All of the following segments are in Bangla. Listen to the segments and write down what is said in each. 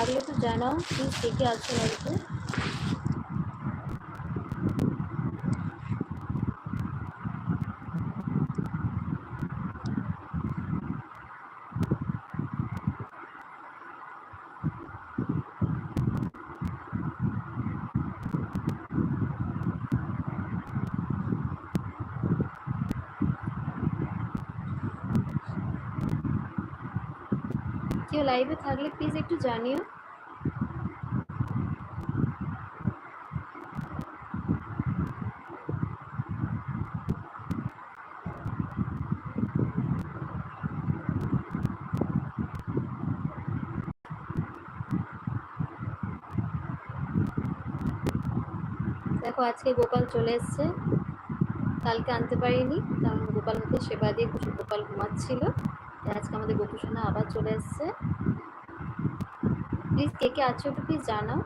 কেউ থাকলে তো জানাও প্লিজ দেখে আছো হয়তো কেউ লাইভে থাকলে প্লিজ একটু জানিও। দেখো, আজকে গোপাল চলে এসছে। কালকে আনতে পারিনি, কারণ গোপাল হতে সেবা দিয়ে গোপাল ঘুমাচ্ছিল। আজকে আমাদের গোপুসোনা আবার চলে এসছে। প্লিজ কে কে আছো একটু প্লিজ জানাও।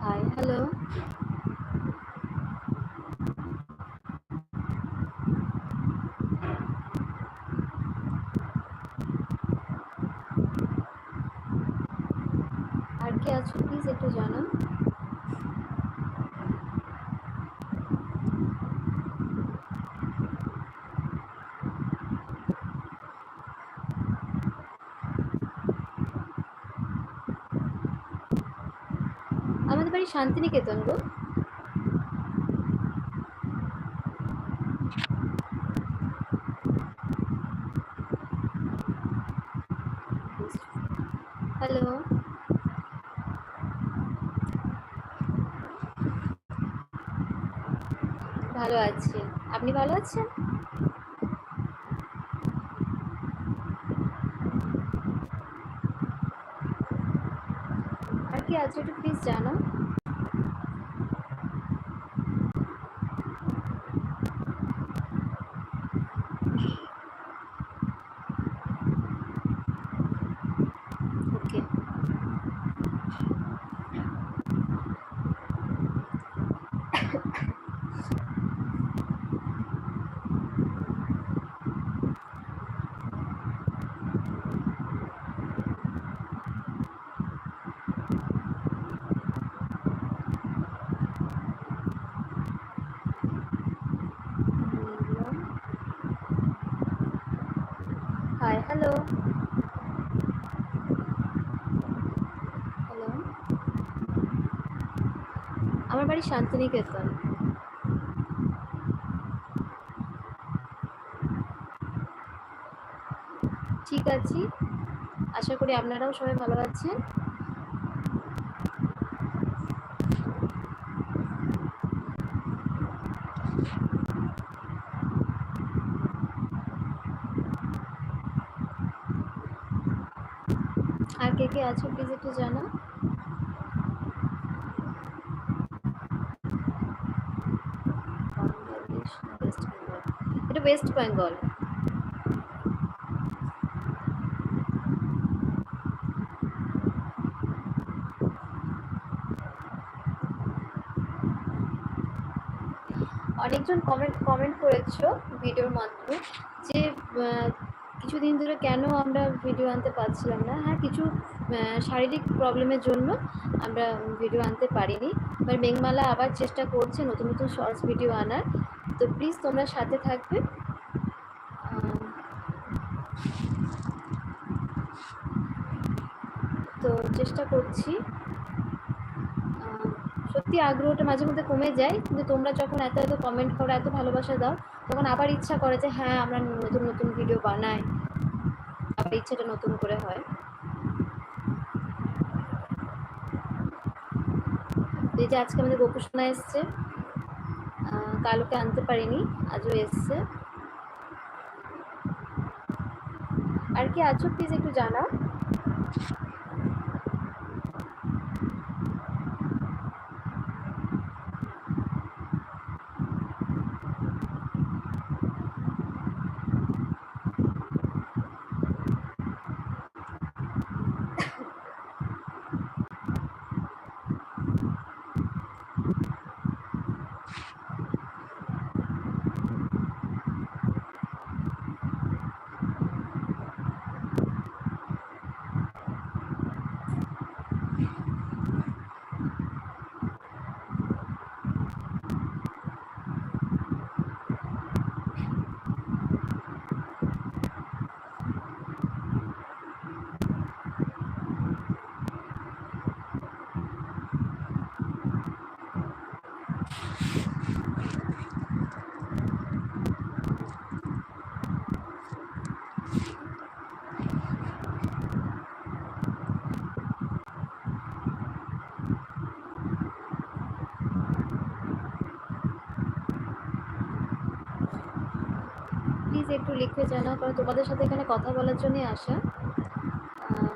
হাই হ্যালো আর কে আছো প্লিজ একটু জানাও আমাদের বাড়ি শান্তিনিকেতন গো। হ্যালো ভালো আছি। আপনি ভালো আছেন? আর কি আছে একটু প্লিজ জানাও ওকে হাই হ্যালো হ্যালো আমার বাড়ি শান্তিনিকেতন। ঠিক আছি। আশা করি আপনারাও সবাই ভালো আছেন। আর কে কে আছো প্লিজ একটু জানাও বাংলাদেশ ওয়েস্ট বেঙ্গল এটা ওয়েস্ট বেঙ্গল অনেকজন কমেন্ট কমেন্ট করেছ ভিডিওর মাধ্যমে যে কিছুদিন ধরে কেন আমরা ভিডিও আনতে পারছিলাম না? হ্যাঁ কিছু শারীরিক প্রবলেমের জন্য আমরা ভিডিও আনতে পারিনি। এবার মেঘমালা আবার চেষ্টা করছে নতুন নতুন শর্টস ভিডিও আনার। তো প্লিজ তোমরা সাথে থাকবে। তো চেষ্টা করছি। সত্যি আগ্রহটা মাঝে মধ্যে কমে যায়, কিন্তু তোমরা যখন এত এত কমেন্ট করো, এত ভালোবাসা দাও, তখন আবার ইচ্ছা করে যে হ্যাঁ আমরা নতুন নতুন ভিডিও বানাই। আবার ইচ্ছাটা নতুন করে হয়। তো এই যে আজকে আমাদের গোপুষণা এসছে। কালকে আনতে পারিনি, আজও এসছে। আর কি আছো প্লিজ একটু জানাও। লিখে জানাও কারণ তোমাদের সাথে এখানে কথা বলার জন্যই আসা।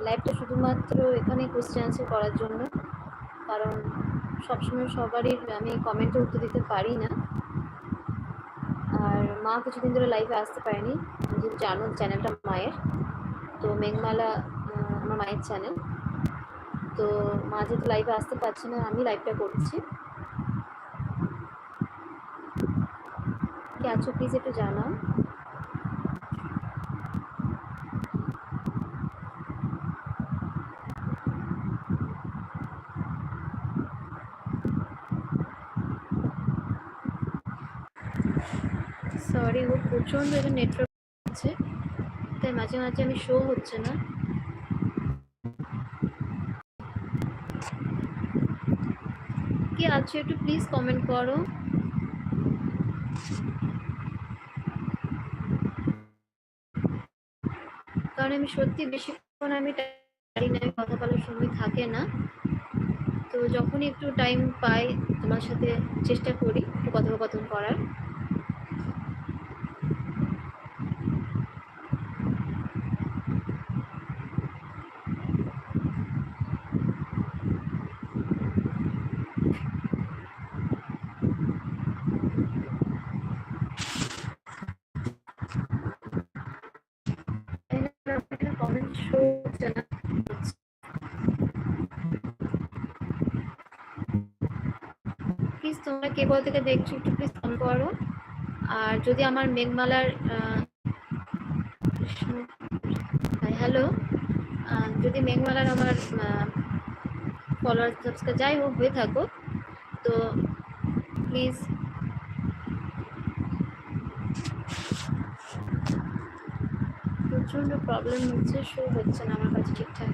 লাইভটা শুধুমাত্র এখানে কোশ্চেন আনসার করার জন্য, কারণ সবসময় সবারই আমি কমেন্টে উত্তর দিতে পারি না। আর মা কিছুদিন ধরে লাইভে আসতে পারেনি যদি জানো চ্যানেলটা মায়ের। তো মেঘমালা আমার মায়ের চ্যানেল তো মা যেহেতু লাইভে আসতে পারছে না, আমি লাইভটা করছি। কে আছো প্লিজ একটু জানাও। প্রচণ্ড এটা নেটওয়ার্ক আছে তাই মাঝে মাঝে আমি শো হচ্ছে না। কি আছে একটু প্লিজ কমেন্ট করো। কারণ আমি সত্যি বেশিক্ষণ আমি টাইম কথা বলার সময় থাকে না। তো যখনই একটু টাইম পাই তোমার সাথে চেষ্টা করি একটু কথোপকথন করার কমেন্ট শো হচ্ছে না প্লিজ তোমরা কে কোথা থেকে দেখছ, একটু প্লিজ ফোন করো। আর যদি আমার মেঘমালার হ্যালো যদি মেঘমালার আমার ফলোয়ার সাবস্ক্রাইব যাই হোক, হয়ে থাকো। তো প্লিজ প্রচণ্ড প্রবলেম হচ্ছে শো হচ্ছে না আমার কাছে ঠিকঠাক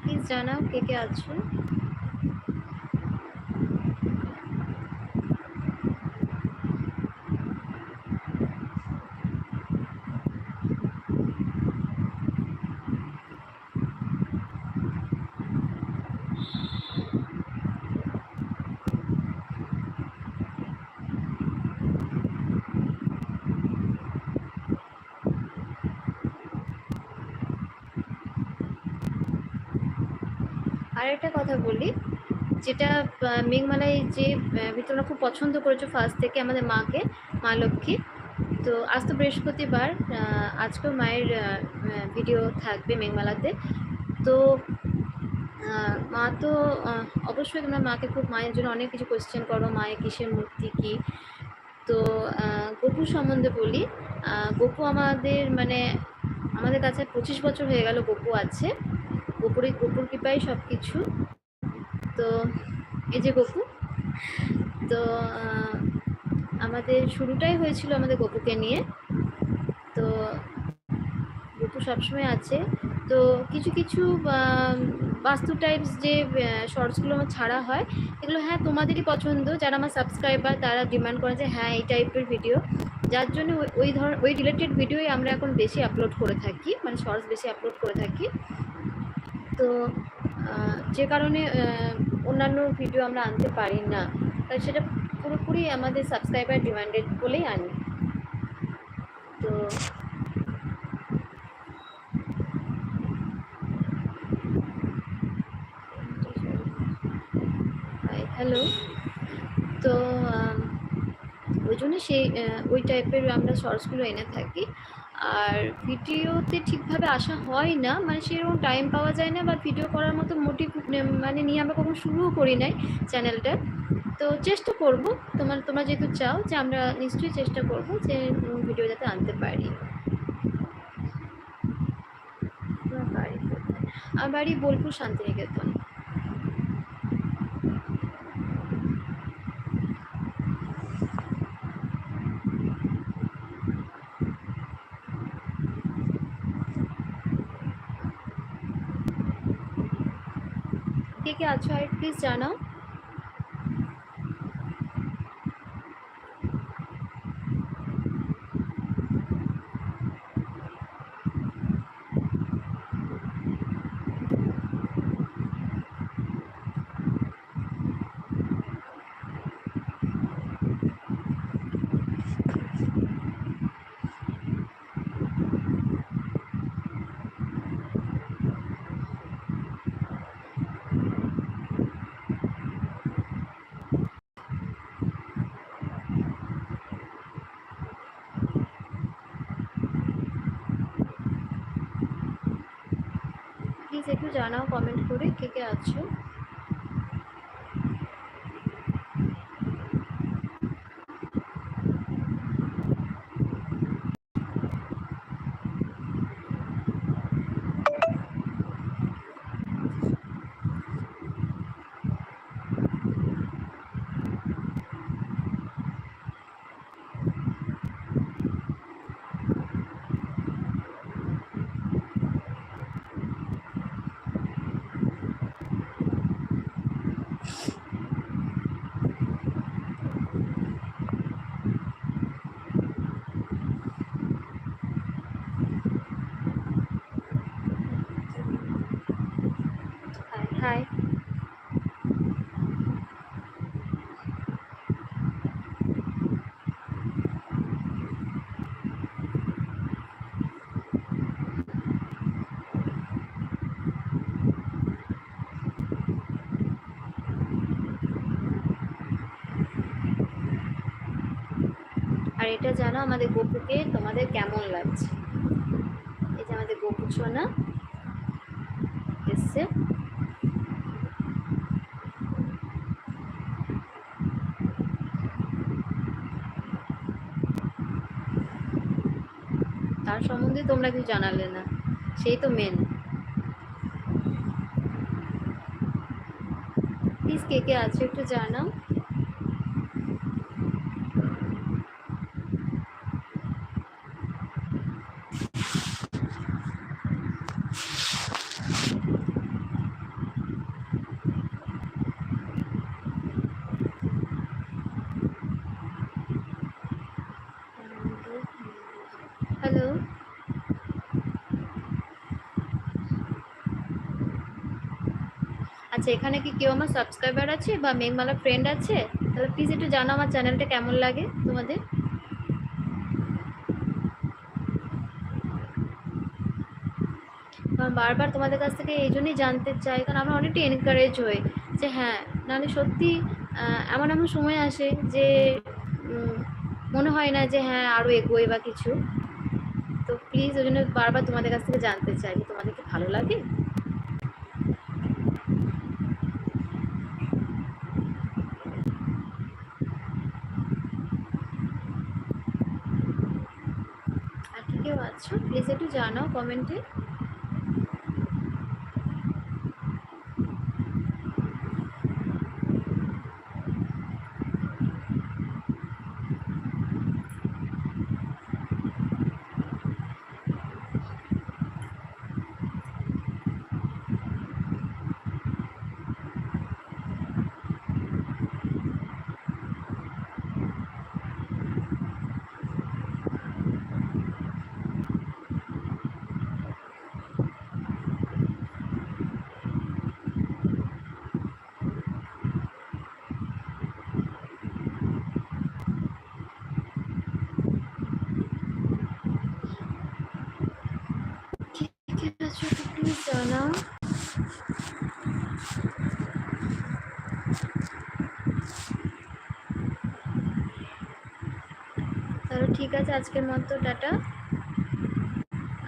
প্লিজ জানাও কে কে আছো। একটা কথা বলি, যেটা মেঘমালাই যে তোমরা খুব পছন্দ করেছ ফার্স্ট থেকে আমাদের মাকে, মা লক্ষ্মী। তো আজ তো বৃহস্পতিবার আজকেও মায়ের ভিডিও থাকবে মেঘমালাতে। তো মা তো অবশ্যই তোমরা মাকে খুব, মায়ের জন্য অনেক কিছু কোয়েশ্চেন করো, মায়ের কিসের মূর্তি কী? তো গপু সম্বন্ধে বলি গপু আমাদের মানে আমাদের কাছে পঁচিশ বছর হয়ে গেল গপু আছে। গোপুরে, গোপুর কৃপাই সব কিছু তো এই যে গপু, তো আমাদের শুরুটাই হয়েছিল আমাদের গপুকে নিয়ে। তো গপু সবসময় আছে। তো কিছু কিছু বাস্তু টাইপস যে শর্টসগুলো আমার ছাড়া হয়, এগুলো হ্যাঁ তোমাদেরই পছন্দ। যারা আমার সাবস্ক্রাইবার তারা ডিমান্ড করে যে হ্যাঁ এই টাইপের ভিডিও যার জন্য ওই- ওই ধর, ওই রিলেটেড ভিডিওই আমরা এখন বেশি আপলোড করে থাকি মানে শর্টস বেশি আপলোড করে থাকি। তো যে কারণে অন্যান্য ভিডিও আমরা আনতে পারি না, তাই সেটা পুরোপুরি আমাদের সাবস্ক্রাইবার ডিমান্ডেড বলেই আনি। তো হ্যালো তো ওই জন্য সেই ওই টাইপের আমরা শর্টসগুলো এনে থাকি। আর ভিডিওতে ঠিকভাবে আসা হয় না মানে সেরকম টাইম পাওয়া যায় না বা ভিডিও করার মতো মোটিভ মানে নিয়ে আমরা কখনো শুরুও করি নাই চ্যানেলটা তো চেষ্টা করব, তোমার, তোমরা যেহেতু চাও যে আমরা নিশ্চয়ই চেষ্টা করব যে ভিডিও যাতে আনতে পারি। আমার বাড়ি বোলপুর শান্তিনিকেতন। কে আছো আর প্লিজ জানাও প্লিজ একটু জানাও কমেন্ট করে কে কে আছো। হাই আর এটা জানো আমাদের গপুকে তোমাদের কেমন লাগছে? এই যে আমাদের গপু সোনা এসছে। তার সম্বন্ধে তোমরা কিছু জানালে না। সেই তো মেন প্লিজ কে কে আছে একটু জানাও হ্যালো আচ্ছা এখানে কি কেউ আমার সাবস্ক্রাইবার আছে বা মেঘমালা ফ্রেন্ড আছে? তাহলে প্লিজ একটু জানাও আমার চ্যানেলটা কেমন লাগে তোমাদের? বারবার তোমাদের কাছ থেকে এই জন্যই জানতে চাই, কারণ আমরা অনেকটা এনকারেজ হই যে হ্যাঁ নাহলে সত্যি এমন এমন সময় আসে যে মনে হয় না যে হ্যাঁ আরও এগোয় বা কিছু। তো প্লিজ ওই জন্য বারবার তোমাদের কাছ থেকে জানতে চাই তোমাদের কি ভালো লাগে আর আছো প্লিজ একটু জানাও কমেন্টে ঠিক আছে জানাও তাহলে ঠিক আছে আজকের মতো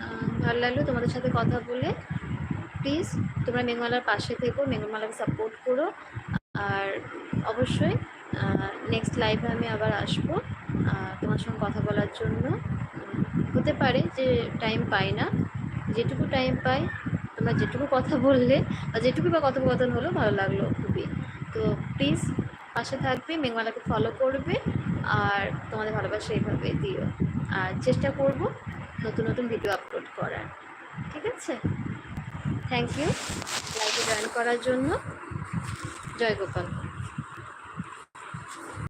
আহ, ভালো লাগল তোমাদের সাথে কথা বলে। প্লিজ তোমরা মেঘমালার পাশে থেকো মেঘমালাকে সাপোর্ট করো। আর অবশ্যই নেক্সট লাইভে আমি আবার আসব তোমার সঙ্গে কথা বলার জন্য। হতে পারে যে টাইম পাই না। যেটুকু টাইম পাই তোমরা যেটুকু কথা বললে বা যেটুকু বা কথোপকথন হলো, ভালো লাগল খুবই। তো প্লিজ পাশে থাকবে, মেঘমালাকে ফলো করবে আর তোমাদের ভালোবাসা এইভাবে দিও। আর চেষ্টা করব নতুন নতুন ভিডিও আপলোড করার। ঠিক আছে? থ্যাংক ইউ লাইভে জয়েন করার জন্য। জয় গোপাল।